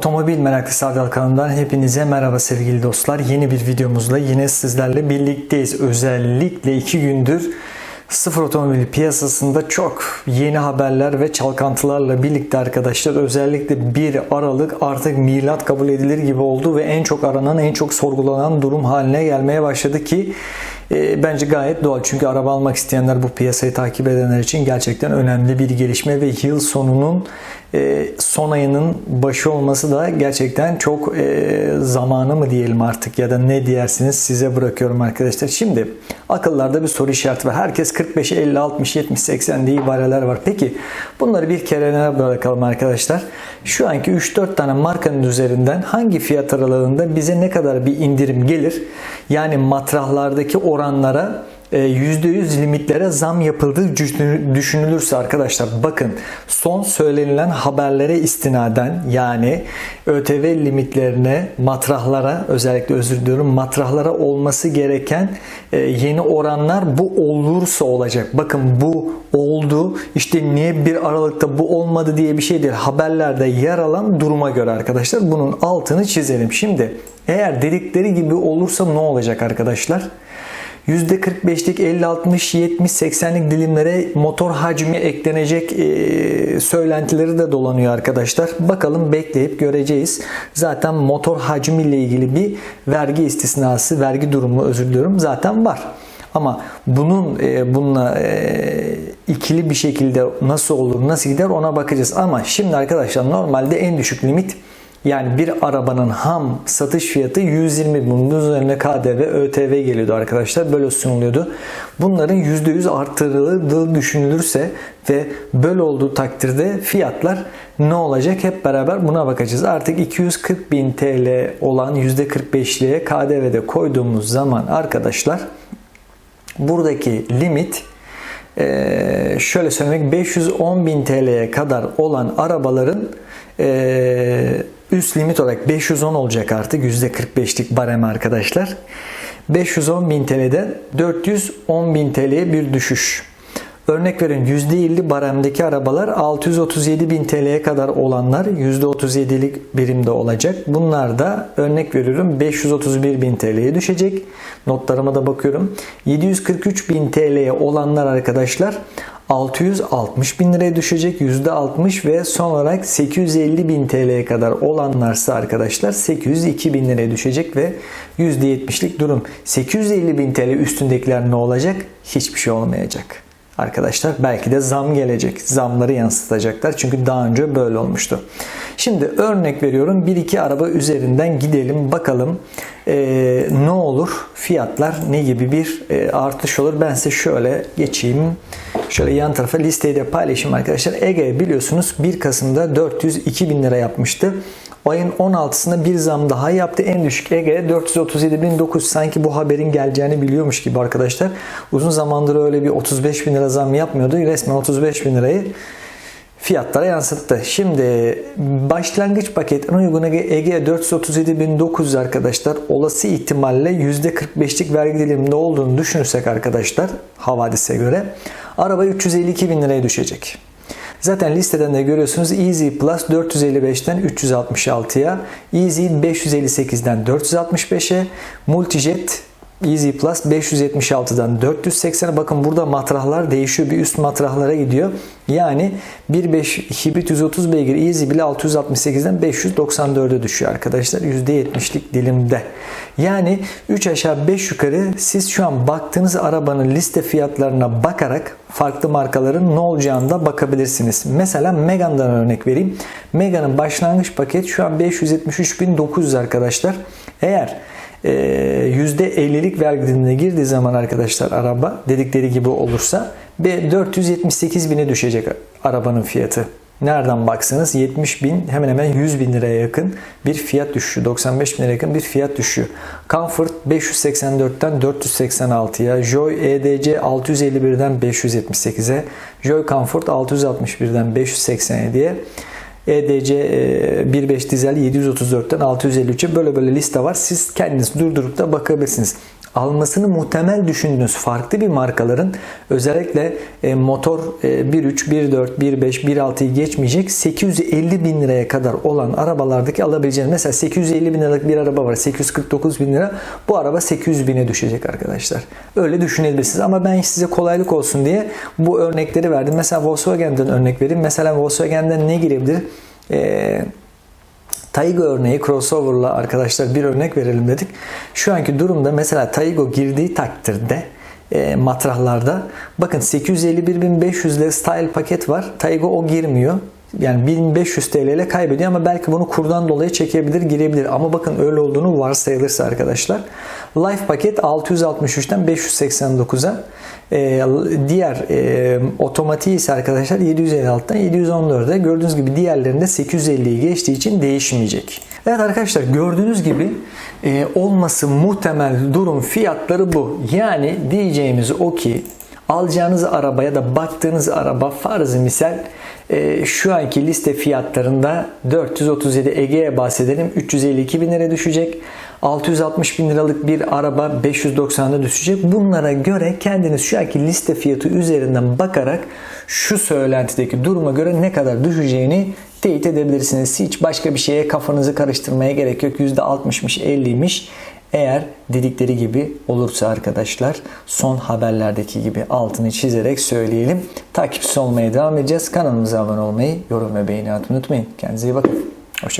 Otomobil Meraklı Sardal kanalından hepinize merhaba sevgili dostlar. Yeni bir videomuzla yine sizlerle birlikteyiz. Özellikle iki gündür sıfır otomobil piyasasında çok yeni haberler ve çalkantılarla birlikte arkadaşlar özellikle 1 Aralık artık milat kabul edilir gibi oldu ve en çok aranan en çok sorgulanan durum haline gelmeye başladı ki e, bence gayet doğal. Çünkü araba almak isteyenler bu piyasayı takip edenler için gerçekten önemli bir gelişme ve yıl sonunun e, son ayının başı olması da gerçekten çok e, zamanı mı diyelim artık ya da ne diyersiniz size bırakıyorum arkadaşlar. Şimdi akıllarda bir soru işareti var. Herkes 45, 50, 60, 70, 80 diye ibareler var. Peki bunları bir kere bırakalım arkadaşlar. Şu anki 3-4 tane markanın üzerinden hangi fiyat aralığında bize ne kadar bir indirim gelir? Yani matrahlardaki oranlara %100 limitlere zam yapıldığı düşünülürse arkadaşlar bakın son söylenilen haberlere istinaden yani ÖTV limitlerine matrahlara özellikle özür diliyorum matrahlara olması gereken e, yeni oranlar bu olursa olacak. Bakın bu oldu işte niye bir aralıkta bu olmadı diye bir şey değil. Haberlerde yer alan duruma göre arkadaşlar bunun altını çizelim. Şimdi eğer dedikleri gibi olursa ne olacak arkadaşlar? %45'lik 50, 60, 70, 80'lik dilimlere motor hacmi eklenecek e, söylentileri de dolanıyor arkadaşlar. Bakalım bekleyip göreceğiz. Zaten motor hacmi ile ilgili bir vergi istisnası, vergi durumu özür diliyorum zaten var. Ama bunun e, bununla e, ikili bir şekilde nasıl olur, nasıl gider ona bakacağız. Ama şimdi arkadaşlar normalde en düşük limit yani bir arabanın ham satış fiyatı 120 bunun üzerine KDV, ÖTV geliyordu arkadaşlar. Böyle sunuluyordu. Bunların %100 artırıldığı düşünülürse ve böyle olduğu takdirde fiyatlar ne olacak hep beraber buna bakacağız. Artık 240 bin TL olan %45'liğe KDV'de koyduğumuz zaman arkadaşlar buradaki limit şöyle söylemek 510 bin TL'ye kadar olan arabaların üst limit olarak 510 olacak artık %45'lik barem arkadaşlar. 510 bin TL'den 410 bin TL'ye bir düşüş. Örnek verin %50 baremdeki arabalar 637 bin TL'ye kadar olanlar %37'lik birimde olacak. Bunlar da örnek veriyorum 531 bin TL'ye düşecek. Notlarıma da bakıyorum. 743 bin TL'ye olanlar arkadaşlar 660 bin liraya düşecek %60 ve son olarak 850 bin TL'ye kadar olanlarsa arkadaşlar 802 bin liraya düşecek ve %70'lik durum. 850 bin TL üstündekiler ne olacak? Hiçbir şey olmayacak arkadaşlar. Belki de zam gelecek. Zamları yansıtacaklar. Çünkü daha önce böyle olmuştu. Şimdi örnek veriyorum. Bir iki araba üzerinden gidelim. Bakalım e, ne olur? Fiyatlar ne gibi bir e, artış olur? Ben size şöyle geçeyim. Şöyle yan tarafa listeyi de paylaşayım arkadaşlar. Ege biliyorsunuz 1 Kasım'da 402 bin lira yapmıştı. Ayın 16'sında bir zam daha yaptı. En düşük Ege 437.900 sanki bu haberin geleceğini biliyormuş gibi arkadaşlar. Uzun zamandır öyle bir 35 bin lira zam yapmıyordu. Resmen 35 bin lirayı fiyatlara yansıttı. Şimdi başlangıç paket en uygun Ege 437.900 arkadaşlar olası ihtimalle %45'lik vergi diliminde olduğunu düşünürsek arkadaşlar havadise göre araba 352 bin liraya düşecek. Zaten listeden de görüyorsunuz Easy Plus 455'ten 366'ya, Easy 558'den 465'e, Multijet Easy Plus 576'dan 480'e bakın burada matrahlar değişiyor. Bir üst matrahlara gidiyor. Yani 1.5 hibrit 130 beygir Easy bile 668'den 594'e düşüyor arkadaşlar. %70'lik dilimde. Yani 3 aşağı 5 yukarı siz şu an baktığınız arabanın liste fiyatlarına bakarak farklı markaların ne olacağını da bakabilirsiniz. Mesela Megane'dan örnek vereyim. Megane'ın başlangıç paket şu an 573.900 arkadaşlar. Eğer %50'lik ee, vergi dilimine girdiği zaman arkadaşlar araba dedikleri gibi olursa 478 bine düşecek arabanın fiyatı. Nereden baksanız 70 bin hemen hemen 100 bin liraya yakın bir fiyat düşüşü. 95 bin liraya yakın bir fiyat düşüşü. Comfort 584'ten 486'ya. Joy EDC 651'den 578'e. Joy Comfort 661'den 587'ye. EDC 1.5 e, dizel 734'ten 653'e böyle böyle liste var. Siz kendiniz durdurup da bakabilirsiniz. Almasını muhtemel düşündüğünüz farklı bir markaların özellikle e, motor e, 1.3, 1.4, 1.5, 1.6'yı geçmeyecek 850 bin liraya kadar olan arabalardaki alabileceğiniz mesela 850 bin liralık bir araba var 849 bin lira bu araba 800 bine düşecek arkadaşlar. Öyle düşünebilirsiniz ama ben size kolaylık olsun diye bu örnekleri verdim. Mesela Volkswagen'den örnek vereyim. Mesela Volkswagen'den ne girebilir? Eee Taygo örneği crossover'la arkadaşlar bir örnek verelim dedik. Şu anki durumda mesela Taygo girdiği takdirde e, matrahlarda bakın 851.500 ile style paket var. Taygo o girmiyor. Yani 1500 TL ile kaybediyor ama belki bunu kurdan dolayı çekebilir, girebilir. Ama bakın öyle olduğunu varsayılırsa arkadaşlar. Life paket 663'ten 589'a. Ee, diğer e, otomatiği ise arkadaşlar 756'dan 714'e. Gördüğünüz gibi diğerlerinde 850'yi geçtiği için değişmeyecek. Evet arkadaşlar gördüğünüz gibi e, olması muhtemel durum fiyatları bu. Yani diyeceğimiz o ki alacağınız araba ya da baktığınız araba farzı misal e, şu anki liste fiyatlarında 437 Ege'ye bahsedelim 352 bin lira düşecek. 660 bin liralık bir araba 590'a düşecek. Bunlara göre kendiniz şu anki liste fiyatı üzerinden bakarak şu söylentideki duruma göre ne kadar düşeceğini teyit edebilirsiniz. Hiç başka bir şeye kafanızı karıştırmaya gerek yok. %60'mış 50'ymiş. Eğer dedikleri gibi olursa arkadaşlar son haberlerdeki gibi altını çizerek söyleyelim. Takipçisi olmaya devam edeceğiz. Kanalımıza abone olmayı, yorum ve beğeni atmayı unutmayın. Kendinize iyi bakın. Hoşçakalın.